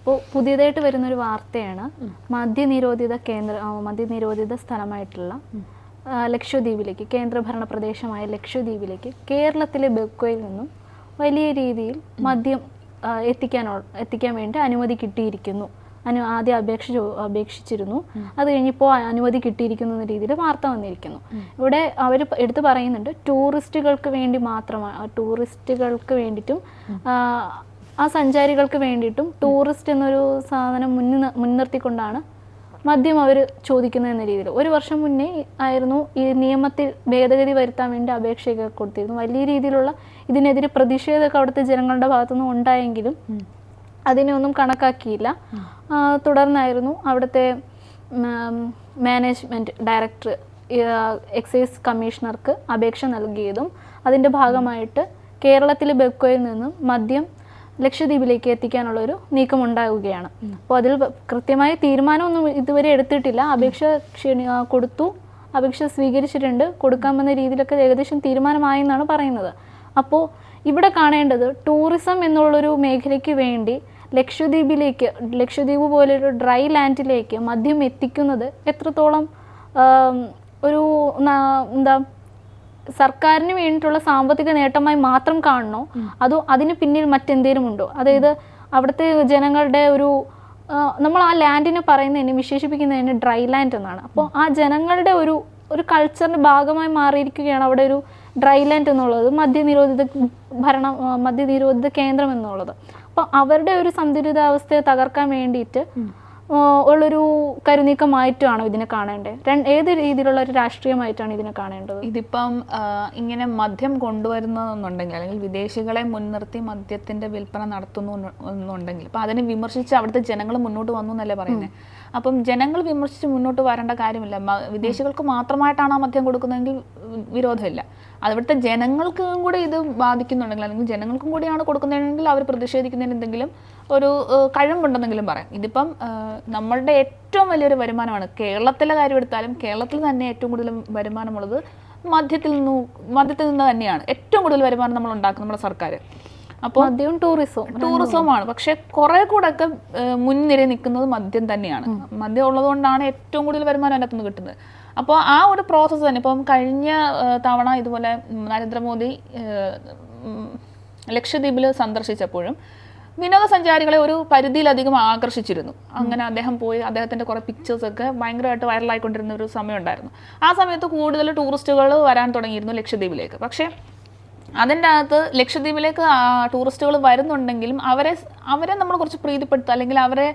ഇപ്പോൾ പുതിയതായിട്ട് വരുന്നൊരു വാർത്തയാണ് മദ്യനിരോധിത കേന്ദ്ര മദ്യനിരോധിത സ്ഥലമായിട്ടുള്ള ലക്ഷദ്വീപിലേക്ക് കേന്ദ്രഭരണ പ്രദേശമായ ലക്ഷദ്വീപിലേക്ക് കേരളത്തിലെ ബെക്കോയിൽ നിന്നും വലിയ രീതിയിൽ മദ്യം എത്തിക്കാൻ എത്തിക്കാനോ എത്തിക്കാൻ വേണ്ടി അനുമതി കിട്ടിയിരിക്കുന്നു. അനു ആദ്യം അപേക്ഷ അപേക്ഷിച്ചിരുന്നു. അത് കഴിഞ്ഞിപ്പോൾ അനുമതി കിട്ടിയിരിക്കുന്നു എന്ന രീതിയിൽ വാർത്ത വന്നിരിക്കുന്നു. ഇവിടെ അവർ എടുത്തു പറയുന്നുണ്ട് ടൂറിസ്റ്റുകൾക്ക് വേണ്ടി മാത്രമാണ് ടൂറിസ്റ്റുകൾക്ക് വേണ്ടിയിട്ടും ആ, സഞ്ചാരികൾക്ക് വേണ്ടിയിട്ടും ടൂറിസ്റ്റ് എന്നൊരു സാധനം മുന്നിൽ മുൻനിർത്തിക്കൊണ്ടാണ് മദ്യം അവർ ചോദിക്കുന്നത് എന്ന രീതിയിൽ. ഒരു വർഷം മുന്നേ ആയിരുന്നു ഈ നിയമത്തിൽ ഭേദഗതി വരുത്താൻ വേണ്ടി അപേക്ഷയൊക്കെ കൊടുത്തിരുന്നു വലിയ രീതിയിലുള്ള ഇതിനെതിരെ പ്രതിഷേധമൊക്കെ അവിടുത്തെ ജനങ്ങളുടെ ഭാഗത്തുനിന്ന് ഉണ്ടായെങ്കിലും അതിനെ ഒന്നും കണക്കാക്കിയില്ല. തുടർന്നായിരുന്നു അവിടുത്തെ മാനേജ്മെന്റ് ഡയറക്ടർ എക്സൈസ് കമ്മീഷണർക്ക് അപേക്ഷ നൽകിയതും അതിന്റെ ഭാഗമായിട്ട് കേരളത്തിലെ ബെക്കോയിൽ നിന്നും മദ്യം ലക്ഷദ്വീപിലേക്ക് എത്തിക്കാനുള്ള ഒരു നീക്കം ഉണ്ടാവുകയാണ് അപ്പോൾ അതിൽ കൃത്യമായ തീരുമാനമൊന്നും ഇതുവരെ എടുത്തിട്ടില്ല. അപേക്ഷ ക്ഷണി കൊടുത്തു. അപേക്ഷ സ്വീകരിച്ചിട്ടുണ്ട്. കൊടുക്കാമെന്ന രീതിയിലൊക്കെ ഏകദേശം തീരുമാനമായി എന്നാണ് പറയുന്നത്. അപ്പോൾ ഇവിടെ കാണേണ്ടത് ടൂറിസം എന്നുള്ളൊരു മേഖലയ്ക്ക് വേണ്ടി ലക്ഷദ്വീപിലേക്ക് ലക്ഷദ്വീപ് പോലൊരു ഡ്രൈ ലാൻഡിലേക്ക് മദ്യം എത്തിക്കുന്നത് എത്രത്തോളം ഒരു എന്താ സർക്കാരിന് വേണ്ടിയിട്ടുള്ള സാമ്പത്തിക നേട്ടമായി മാത്രം കാണണോ? അതോ അതിന് പിന്നിൽ മറ്റെന്തേലും ഉണ്ടോ? അതായത് അവിടുത്തെ ജനങ്ങളുടെ ഒരു നമ്മൾ ആ ലാൻഡിനെ പറയുന്നതിന് വിശേഷിപ്പിക്കുന്നതിന് ഡ്രൈ ലാൻഡ് എന്നാണ്. അപ്പോൾ ആ ജനങ്ങളുടെ ഒരു ഒരു കൾച്ചറിന്റെ ഭാഗമായി മാറിയിരിക്കുകയാണ് അവിടെ ഒരു ഡ്രൈ ലാൻഡ് എന്നുള്ളത്. മദ്യനിരോധിത ഭരണം മദ്യനിരോധിത കേന്ദ്രം എന്നുള്ളത്. അപ്പോൾ അവരുടെ ഒരു സന്തുലിതാവസ്ഥയെ തകർക്കാൻ വേണ്ടിയിട്ട് ഉള്ളൊരു കരുനീക്കമായിട്ടാണോ ഇതിനെ കാണേണ്ടത്? രണ്ട് ഏത് രീതിയിലുള്ള ഒരു രാഷ്ട്രീയമായിട്ടാണ് ഇതിനെ കാണേണ്ടത്? ഇതിപ്പം ഇങ്ങനെ മദ്യം കൊണ്ടുവരുന്നതെന്നുണ്ടെങ്കിൽ അല്ലെങ്കിൽ വിദേശികളെ മുൻനിർത്തി മദ്യത്തിന്റെ വിൽപ്പന നടത്തുന്നു എന്ന് എന്നുണ്ടെങ്കിൽ അപ്പം അതിനെ വിമർശിച്ച് അവിടുത്തെ ജനങ്ങൾ മുന്നോട്ട് വന്നു എന്നല്ലേ പറയുന്നത് അപ്പം ജനങ്ങൾ വിമർശിച്ച് മുന്നോട്ട് വരേണ്ട കാര്യമില്ല. വിദേശികൾക്ക് മാത്രമായിട്ടാണ് ആ മദ്യം കൊടുക്കുന്നതെങ്കിൽ വിരോധമില്ല. അത് ഇവിടുത്തെ ജനങ്ങൾക്കും കൂടി ഇത് ബാധിക്കുന്നുണ്ടെങ്കിൽ അല്ലെങ്കിൽ ജനങ്ങൾക്കും കൂടിയാണ് കൊടുക്കുന്നതെങ്കിൽ അവർ പ്രതിഷേധിക്കുന്നതിന് എന്തെങ്കിലും ഒരു കഴമ്പുണ്ടെന്നെങ്കിലും പറയാം. ഇതിപ്പം നമ്മളുടെ ഏറ്റവും വലിയൊരു വരുമാനമാണ് കേരളത്തിലെ കാര്യം എടുത്താലും കേരളത്തിൽ തന്നെ ഏറ്റവും കൂടുതൽ വരുമാനമുള്ളത് മദ്യത്തിൽ നിന്ന് മദ്യത്തിൽ നിന്ന് തന്നെയാണ്. ഏറ്റവും കൂടുതൽ വരുമാനം നമ്മൾ ഉണ്ടാക്കുന്നത് നമ്മുടെ സർക്കാർ അപ്പോൾ മദ്യവും ടൂറിസവും ടൂറിസവുമാണ് പക്ഷെ കുറെ കൂടെ ഒക്കെ മുൻനിര നിൽക്കുന്നത് മദ്യം തന്നെയാണ്. മദ്യം ഉള്ളതുകൊണ്ടാണ് ഏറ്റവും കൂടുതൽ വരുമാനം അതിനകത്തുനിന്ന് കിട്ടുന്നത്. അപ്പോൾ ആ ഒരു പ്രോസസ്സ് തന്നെ. ഇപ്പം കഴിഞ്ഞ തവണ ഇതുപോലെ നരേന്ദ്രമോദി ലക്ഷദ്വീപിൽ സന്ദർശിച്ചപ്പോഴും വിനോദസഞ്ചാരികളെ ഒരു പരിധിയിലധികം ആകർഷിച്ചിരുന്നു. അങ്ങനെ അദ്ദേഹം പോയി അദ്ദേഹത്തിന്റെ കുറേ പിക്ചേഴ്സൊക്കെ ഭയങ്കരമായിട്ട് വൈറലായിക്കൊണ്ടിരുന്ന ഒരു സമയം ഉണ്ടായിരുന്നു. ആ സമയത്ത് കൂടുതൽ ടൂറിസ്റ്റുകൾ വരാൻ തുടങ്ങിയിരുന്നു ലക്ഷദ്വീപിലേക്ക്. പക്ഷേ അതിന്റെ അകത്ത് ലക്ഷദ്വീപിലേക്ക് ടൂറിസ്റ്റുകൾ വരുന്നുണ്ടെങ്കിലും അവരെ അവരെ നമ്മൾ കുറച്ച് പ്രീതിപ്പെടുത്തുക. അല്ലെങ്കിൽ അവരെ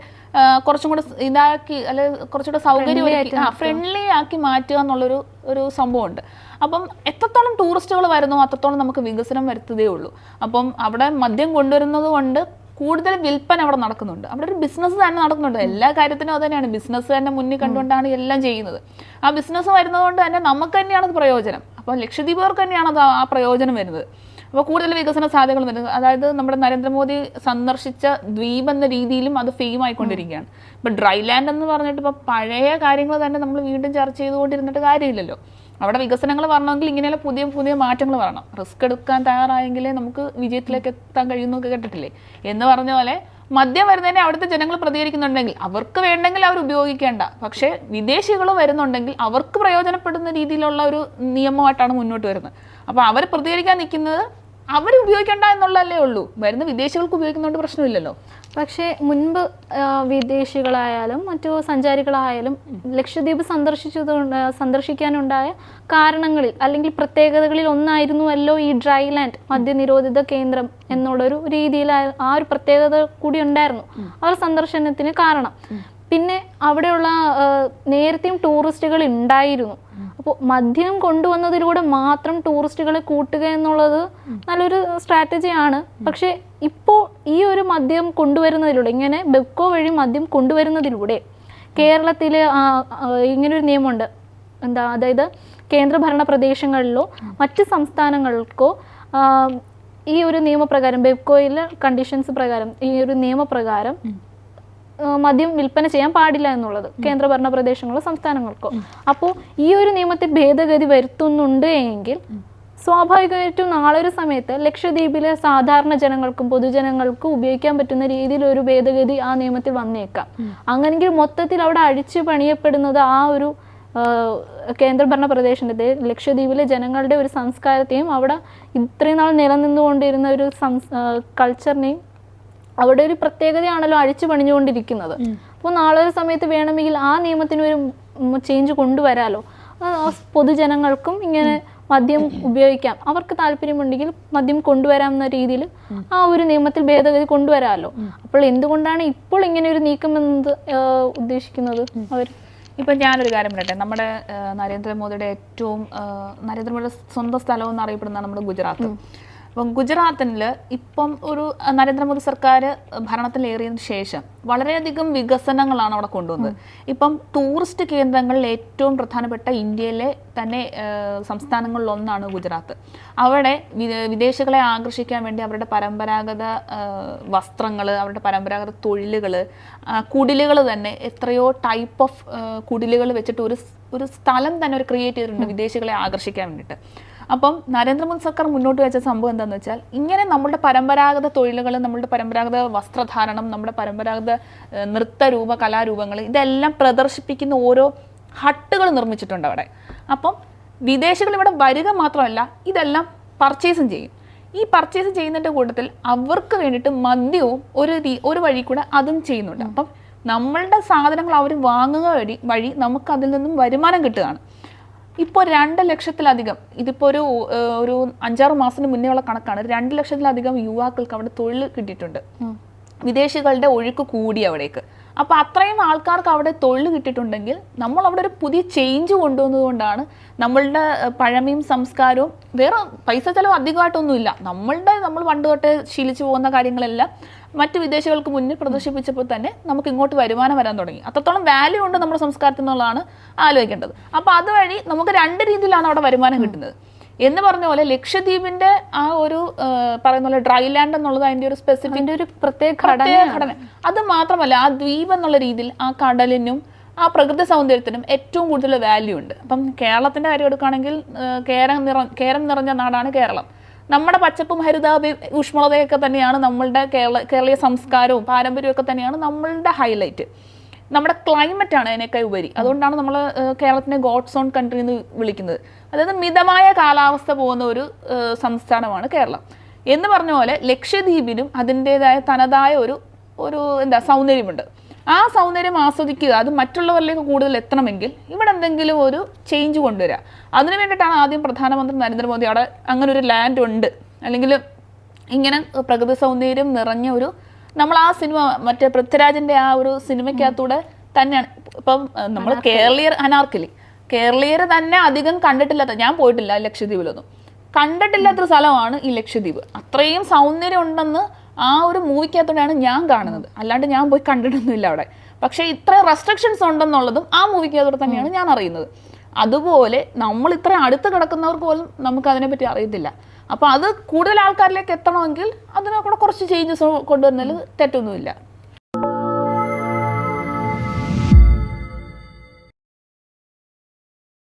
കുറച്ചും കൂടെ ഇതാക്കി അല്ലെങ്കിൽ കുറച്ചുകൂടെ സൗകര്യമായിട്ട് ഫ്രണ്ട്ലി ആക്കി മാറ്റുക എന്നുള്ളൊരു ഒരു സംഭവമുണ്ട്. അപ്പം എത്രത്തോളം ടൂറിസ്റ്റുകൾ വരുന്നു അത്രത്തോളം നമുക്ക് വികസനം വരുത്തതേ ഉള്ളൂ. അപ്പം അവിടെ മദ്യം കൊണ്ടുവരുന്നത് കൊണ്ട് കൂടുതൽ വിൽപ്പന അവിടെ നടക്കുന്നുണ്ട്. അവിടെ ഒരു ബിസിനസ് തന്നെ നടക്കുന്നുണ്ട്. എല്ലാ കാര്യത്തിനും അത് തന്നെയാണ്. ബിസിനസ് തന്നെ മുന്നിൽ കണ്ടുകൊണ്ടാണ് എല്ലാം ചെയ്യുന്നത്. ആ ബിസിനസ് വരുന്നത് കൊണ്ട് തന്നെ നമുക്ക് തന്നെയാണ് പ്രയോജനം. അപ്പോൾ ലക്ഷദ്വീപുകാർക്ക് തന്നെയാണ് അത് ആ പ്രയോജനം വരുന്നത്. അപ്പോൾ കൂടുതൽ വികസന സാധ്യതകൾ വരുന്നത്. അതായത് നമ്മുടെ നരേന്ദ്രമോദി സന്ദർശിച്ച ദ്വീപ് എന്ന രീതിയിലും അത് ഫെയിം ആയിക്കൊണ്ടിരിക്കുകയാണ്. ഇപ്പം ഡ്രൈ ലാൻഡ് എന്ന് പറഞ്ഞിട്ട് ഇപ്പോൾ പഴയ കാര്യങ്ങൾ തന്നെ നമ്മൾ വീണ്ടും ചർച്ച ചെയ്തുകൊണ്ടിരുന്നിട്ട് കാര്യമില്ലല്ലോ. അവിടെ വികസനങ്ങൾ വരണമെങ്കിൽ ഇങ്ങനെയുള്ള പുതിയ പുതിയ മാറ്റങ്ങൾ വരണം. റിസ്ക് എടുക്കാൻ തയ്യാറായെങ്കിലേ നമുക്ക് വിജയത്തിലേക്ക് എത്താൻ കഴിയുന്നൊക്കെ കേട്ടിട്ടില്ലേ? എന്ന് പറഞ്ഞ പോലെ മദ്യം വരുന്നതിനെ അവിടുത്തെ ജനങ്ങൾ പ്രതികരിക്കുന്നുണ്ടെങ്കിൽ അവർക്ക് വേണ്ടെങ്കിൽ അവർ ഉപയോഗിക്കേണ്ട. പക്ഷേ വിദേശികൾ വരുന്നുണ്ടെങ്കിൽ അവർക്ക് പ്രയോജനപ്പെടുന്ന രീതിയിലുള്ള ഒരു നിയമമായിട്ടാണ് മുന്നോട്ട് വരുന്നത്. അപ്പോൾ അവർ പ്രതികരിക്കാൻ നിൽക്കുന്നത് അവർ ഉപയോഗിക്കേണ്ട എന്നുള്ളതല്ലേ ഉള്ളൂ. വരുന്ന വിദേശികൾക്ക് ഉപയോഗിക്കുന്നതുകൊണ്ട് പ്രശ്നമില്ലല്ലോ. പക്ഷേ മുൻപ് വിദേശികളായാലും മറ്റു സഞ്ചാരികളായാലും ലക്ഷദ്വീപ് സന്ദർശിച്ചത് സന്ദർശിക്കാനുണ്ടായ കാരണങ്ങളിൽ അല്ലെങ്കിൽ പ്രത്യേകതകളിൽ ഒന്നായിരുന്നുവല്ലോ ഈ ഡ്രൈ ലാൻഡ് മദ്യനിരോധിത കേന്ദ്രം എന്നുള്ളൊരു രീതിയിൽ ആ- ഒരു പ്രത്യേകത കൂടി ഉണ്ടായിരുന്നു. അവർ സന്ദർശനത്തിന് കാരണം. പിന്നെ അവിടെയുള്ള നേരത്തെയും ടൂറിസ്റ്റുകൾ ഉണ്ടായിരുന്നു. അപ്പോൾ മദ്യം കൊണ്ടുവന്നതിലൂടെ മാത്രം ടൂറിസ്റ്റുകളെ കൂട്ടുക എന്നുള്ളത് നല്ലൊരു സ്ട്രാറ്റജിയാണ്. പക്ഷേ ഇപ്പോൾ ഈ ഒരു മദ്യം കൊണ്ടുവരുന്നതിലൂടെ ഇങ്ങനെ ബെക്കോ വഴി മദ്യം കൊണ്ടുവരുന്നതിലൂടെ കേരളത്തിൽ ഇങ്ങനൊരു നിയമമുണ്ട്. എന്താ അതായത് കേന്ദ്രഭരണ പ്രദേശങ്ങളിലോ മറ്റ് സംസ്ഥാനങ്ങൾക്കോ ഈ ഒരു നിയമപ്രകാരം ബെക്കോയിലെ കണ്ടീഷൻസ് പ്രകാരം ഈ ഒരു നിയമപ്രകാരം മദ്യം വിൽപ്പന ചെയ്യാൻ പാടില്ല എന്നുള്ളത് കേന്ദ്രഭരണ പ്രദേശങ്ങളോ സംസ്ഥാനങ്ങൾക്കോ. അപ്പോൾ ഈ ഒരു നിയമത്തിൽ ഭേദഗതി വരുത്തുന്നുണ്ട് എങ്കിൽ സ്വാഭാവികമായിട്ടും നാളെ ഒരു സമയത്ത് ലക്ഷദ്വീപിലെ സാധാരണ ജനങ്ങൾക്കും പൊതുജനങ്ങൾക്കും ഉപയോഗിക്കാൻ പറ്റുന്ന രീതിയിൽ ഒരു ഭേദഗതി ആ നിയമത്തിൽ വന്നേക്കാം. അങ്ങനെങ്കിൽ മൊത്തത്തിൽ അവിടെ അഴിച്ചു പണിയപ്പെടുന്നത് ആ ഒരു കേന്ദ്രഭരണ പ്രദേശത്തെ ലക്ഷദ്വീപിലെ ജനങ്ങളുടെ ഒരു സംസ്കാരത്തെയും അവിടെ ഇത്രയും നാൾ നിലനിന്നുകൊണ്ടിരുന്ന ഒരു സംസ് കൾച്ചറിനെയും അവിടെ ഒരു പ്രത്യേകതയാണല്ലോ അഴിച്ചു പണിഞ്ഞുകൊണ്ടിരിക്കുന്നത്. അപ്പോൾ നാളെ ഒരു സമയത്ത് വേണമെങ്കിൽ ആ നിയമത്തിന് ഒരു ചേഞ്ച് കൊണ്ടുവരാലോ? പൊതുജനങ്ങൾക്കും ഇങ്ങനെ മദ്യം ഉപയോഗിക്കാം. അവർക്ക് താല്പര്യമുണ്ടെങ്കിൽ മദ്യം കൊണ്ടുവരാമെന്ന രീതിയിൽ ആ ഒരു നിയമത്തിൽ ഭേദഗതി കൊണ്ടുവരാമല്ലോ. അപ്പോൾ എന്തുകൊണ്ടാണ് ഇപ്പോൾ ഇങ്ങനെ ഒരു നീക്കം എന്നത് ഉദ്ദേശിക്കുന്നത് അവർ? ഇപ്പം ഞാനൊരു കാര്യം പറയട്ടെ. നമ്മുടെ നരേന്ദ്രമോദിയുടെ ഏറ്റവും നരേന്ദ്രമോദിയുടെ സ്വന്തം സ്ഥലം എന്ന് അറിയപ്പെടുന്ന നമ്മുടെ ഗുജറാത്ത്. അപ്പം ഗുജറാത്തിൽ ഇപ്പം ഒരു നരേന്ദ്രമോദി സർക്കാർ ഭരണത്തിലേറിയതിനു ശേഷം വളരെയധികം വികസനങ്ങളാണ് അവിടെ കൊണ്ടുവന്നത്. ഇപ്പം ടൂറിസ്റ്റ് കേന്ദ്രങ്ങളിൽ ഏറ്റവും പ്രധാനപ്പെട്ട ഇന്ത്യയിലെ തന്നെ സംസ്ഥാനങ്ങളിലൊന്നാണ് ഗുജറാത്ത്. അവിടെ വിദേശികളെ ആകർഷിക്കാൻ വേണ്ടി അവരുടെ പരമ്പരാഗത വസ്ത്രങ്ങൾ അവരുടെ പരമ്പരാഗത തൊഴിലുകൾ കുടിലുകൾ തന്നെ എത്രയോ ടൈപ്പ് ഓഫ് കുടിലുകൾ വെച്ചിട്ട് ഒരു ഒരു സ്ഥലം തന്നെ ഒരു ക്രിയേറ്റ് ചെയ്തിട്ടുണ്ട് വിദേശികളെ ആകർഷിക്കാൻ വേണ്ടിയിട്ട്. അപ്പം നരേന്ദ്രമോദി സർക്കാർ മുന്നോട്ട് വെച്ച സംഭവം എന്താണെന്ന് വെച്ചാൽ ഇങ്ങനെ നമ്മുടെ പരമ്പരാഗത തൊഴിലുകൾ നമ്മുടെ പരമ്പരാഗത വസ്ത്രധാരണം നമ്മുടെ പരമ്പരാഗത നൃത്ത നൃത്തരൂപ കലാരൂപങ്ങൾ ഇതെല്ലാം പ്രദർശിപ്പിക്കുന്ന ഓരോ ഹട്ടുകൾ നിർമ്മിച്ചിട്ടുണ്ട് അവിടെ. അപ്പം വിദേശികൾ ഇവിടെ വരിക മാത്രമല്ല ഇതെല്ലാം പർച്ചേസും ചെയ്യും. ഈ പർച്ചേസ് ചെയ്യുന്നതിന്റെ കൂട്ടത്തിൽ അവർക്ക് വേണ്ടിയിട്ട് മദ്യവും ഒരു രീ- ഒരു വഴി കൂടെ അതും ചെയ്യുന്നുണ്ട്. അപ്പം നമ്മളുടെ സാധനങ്ങൾ അവർ വാങ്ങുക വഴി വഴി നമുക്ക് അതിൽ നിന്നും വരുമാനം കിട്ടുകയാണ്. ഇപ്പോൾ രണ്ട് ലക്ഷത്തിലധികം ഇതിപ്പോൾ ഒരു ഒരു അഞ്ചാറ് മാസത്തിന് മുന്നേ ഉള്ള കണക്കാണ്. രണ്ട് ലക്ഷത്തിലധികം യുവാക്കൾക്ക് അവിടെ തൊഴിൽ കിട്ടിയിട്ടുണ്ട്. വിദേശികളുടെ ഒഴുക്ക് കൂടി അവിടേക്ക്. അപ്പോൾ അത്രയും ആൾക്കാർക്ക് അവിടെ തൊഴിൽ കിട്ടിയിട്ടുണ്ടെങ്കിൽ നമ്മൾ അവിടെ ഒരു പുതിയ ചേഞ്ച് കൊണ്ടുവന്നതുകൊണ്ടാണ് നമ്മളുടെ പഴമയും സംസ്കാരവും വേറെ പൈസ ചിലവ് അധികമായിട്ടൊന്നുമില്ല. നമ്മളുടെ നമ്മൾ പണ്ട് തൊട്ടേ ശീലിച്ചു പോകുന്ന കാര്യങ്ങളെല്ലാം മറ്റ് വിദേശികൾക്ക് മുന്നിൽ പ്രദർശിപ്പിച്ചപ്പോൾ തന്നെ നമുക്ക് ഇങ്ങോട്ട് വരുമാനം വരാൻ തുടങ്ങി. അത്രത്തോളം വാല്യൂ ഉണ്ട് നമ്മുടെ സംസ്കാരത്തിൽ നിന്നുള്ളതാണ് ആലോചിക്കേണ്ടത്. അപ്പോൾ അതുവഴി നമുക്ക് രണ്ട് രീതിയിലാണ് അവിടെ വരുമാനം കിട്ടുന്നത്. എന്ന് പറഞ്ഞ പോലെ ലക്ഷദ്വീപിന്റെ ആ ഒരു പറയുന്ന പോലെ ഡ്രൈ ലാൻഡ് എന്നുള്ളത് അതിന്റെ ഒരു സ്പെസിഫിക് ഒരു പ്രത്യേക ഘടന. ഘടന. അത് മാത്രമല്ല ആ ദ്വീപ് എന്നുള്ള രീതിയിൽ ആ കടലിനും ആ പ്രകൃതി സൗന്ദര്യത്തിനും ഏറ്റവും കൂടുതൽ വാല്യൂ ഉണ്ട്. അപ്പം കേരളത്തിന്റെ കാര്യം എടുക്കുകയാണെങ്കിൽ കേരം നിറ കേരം നിറഞ്ഞ നാടാണ് കേരളം. നമ്മുടെ പച്ചപ്പും ഹരിതാഭി ഊഷ്മളതയൊക്കെ തന്നെയാണ് നമ്മളുടെ കേരള കേരളീയ സംസ്കാരവും പാരമ്പര്യവും ഒക്കെ തന്നെയാണ് നമ്മളുടെ ഹൈലൈറ്റ് നമ്മുടെ ക്ലൈമറ്റ് ആണ് അതിനൊക്കെ ഉപരി. അതുകൊണ്ടാണ് നമ്മൾ കേരളത്തിനെ ഗോഡ്സ് ഓൺ കൺട്രി എന്ന് വിളിക്കുന്നത്. അതായത് മിതമായ കാലാവസ്ഥ പോകുന്ന ഒരു സംസ്ഥാനമാണ് കേരളം. എന്ന് പറഞ്ഞ പോലെ ലക്ഷദ്വീപിനും അതിന്റെതായ തനതായ ഒരു ഒരു എന്താ സൗന്ദര്യമുണ്ട്. ആ സൗന്ദര്യം ആസ്വദിക്കുക അത് മറ്റുള്ളവരിലേക്ക് കൂടുതൽ എത്തണമെങ്കിൽ ഇവിടെ എന്തെങ്കിലും ഒരു ചേഞ്ച് കൊണ്ടുവരിക അതിനു വേണ്ടിയിട്ടാണ് ആദ്യം പ്രധാനമന്ത്രി നരേന്ദ്രമോദി അവിടെ അങ്ങനെ ഒരു ലാൻഡ് ഉണ്ട്. അല്ലെങ്കിൽ ഇങ്ങനെ പ്രകൃതി സൗന്ദര്യം നിറഞ്ഞ ഒരു നമ്മൾ ആ സിനിമ മറ്റേ പൃഥ്വിരാജിന്റെ ആ ഒരു സിനിമയ്ക്കകത്തൂടെ തന്നെയാണ്. ഇപ്പം നമ്മൾ കേരളീയർ അനാർക്കലി. കേരളീയർ തന്നെ അധികം കണ്ടിട്ടില്ലാത്ത ഞാൻ പോയിട്ടില്ല ലക്ഷദ്വീപിലൊന്നും. കണ്ടിട്ടില്ലാത്തൊരു സ്ഥലമാണ് ഈ ലക്ഷദ്വീപ്. അത്രയും സൗന്ദര്യം ഉണ്ടെന്ന് ആ ഒരു മൂവിക്കകത്തോടെയാണ് ഞാൻ കാണുന്നത്. അല്ലാണ്ട് ഞാൻ പോയി കണ്ടിട്ടൊന്നുമില്ല അവിടെ. പക്ഷേ ഇത്ര റെസ്ട്രിക്ഷൻസ് ഉണ്ടെന്നുള്ളതും ആ മൂവിക്കകത്തോടെ തന്നെയാണ് ഞാൻ അറിയുന്നത്. അതുപോലെ നമ്മൾ ഇത്ര അടുത്ത് കിടക്കുന്നവർക്ക് പോലും നമുക്ക് അതിനെപ്പറ്റി അറിയത്തില്ല. അപ്പോൾ അത് കൂടുതൽ ആൾക്കാരിലേക്ക് എത്തണമെങ്കിൽ അതിനെ കൂടെ കുറച്ച് ചേഞ്ചസ് കൊണ്ടുവരുന്നതിൽ തെറ്റൊന്നുമില്ല.